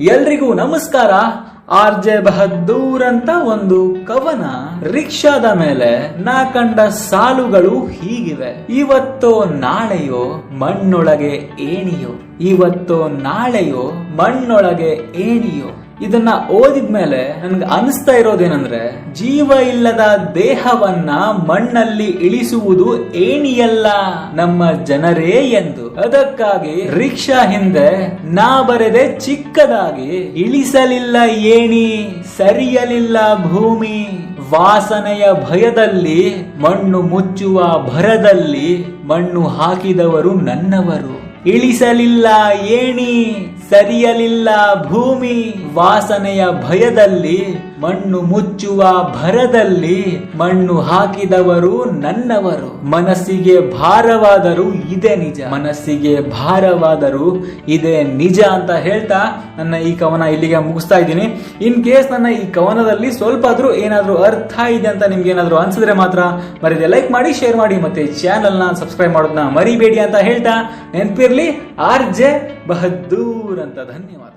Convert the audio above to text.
ಎಲ್ರಿಗೂ ನಮಸ್ಕಾರ. R J Bahadur ಅಂತ ಒಂದು ಕವನ ರಿಕ್ಷಾದ ಮೇಲೆ ನಾ ಕಂಡ ಸಾಲುಗಳು ಹೀಗಿವೆ. ಇವತ್ತೋ ನಾಳೆಯೋ ಮಣ್ಣೊಳಗೆ ಏಣಿಯೋ. ಇವತ್ತೋ ನಾಳೆಯೋ ಮಣ್ಣೊಳಗೆ ಏಣಿಯೋ. ಇದನ್ನ ಓದಿದ್ಮೇಲೆ ನನ್ಗೆ ಅನಿಸ್ತಾ ಇರೋದೇನಂದ್ರೆ ಜೀವ ಇಲ್ಲದ ದೇಹವನ್ನ ಮಣ್ಣಲ್ಲಿ ಇಳಿಸುವುದು ಏಣಿಯಲ್ಲ ನಮ್ಮ ಜನರೇ ಎಂದು. ಅದಕ್ಕಾಗಿ ರಿಕ್ಷಾ ಹಿಂದೆ ನಾ ಬರೆದೆ ಚಿಕ್ಕದಾಗಿ, ಇಳಿಸಲಿಲ್ಲ ಏಣಿ, ಸರಿಯಲಿಲ್ಲ ಭೂಮಿ, ವಾಸನೆಯ ಭಯದಲ್ಲಿ, ಮಣ್ಣು ಮುಚ್ಚುವ ಭರದಲ್ಲಿ ಮಣ್ಣು ಹಾಕಿದವರು ನನ್ನವರು. ಇಳಿಸಲಿಲ್ಲ ಏಣಿ ಸರಿಯಲಿಲ್ಲ ಭೂಮಿ ವಾಸನೆಯ ಭಯದಲ್ಲಿ ಮಣ್ಣು ಮುಚ್ಚುವ ಭರದಲ್ಲಿ ಮಣ್ಣು ಹಾಕಿದವರು ನನ್ನವರು. ಮನಸ್ಸಿಗೆ ಭಾರವಾದರೂ ಇದೇ ನಿಜ. ಮನಸ್ಸಿಗೆ ಭಾರವಾದರೂ ಇದೇ ನಿಜ ಅಂತ ಹೇಳ್ತಾ ನನ್ನ ಈ ಕವನ ಇಲ್ಲಿಗೆ ಮುಗಿಸ್ತಾ ಇದ್ದೀನಿ. ಇನ್ ಕೇಸ್ ನನ್ನ ಈ ಕವನದಲ್ಲಿ ಸ್ವಲ್ಪ ಆದ್ರೂ ಏನಾದ್ರೂ ಅರ್ಥ ಇದೆ ಅಂತ ನಿಮ್ಗೆ ಏನಾದ್ರೂ ಅನ್ಸಿದ್ರೆ ಮಾತ್ರ ಮರಿದೆ ಲೈಕ್ ಮಾಡಿ ಶೇರ್ ಮಾಡಿ ಮತ್ತೆ ಚಾನಲ್ನ ಸಬ್ಸ್ಕ್ರೈಬ್ ಮಾಡೋದನ್ನ ಮರಿಬೇಡಿ ಅಂತ ಹೇಳ್ತಾ ನೆನ್ಪಿರ್ಲಿ. ಆರ್ ಜೆ ಬಹದ್ದೂರ್ ಅಂತ. ಧನ್ಯವಾದ.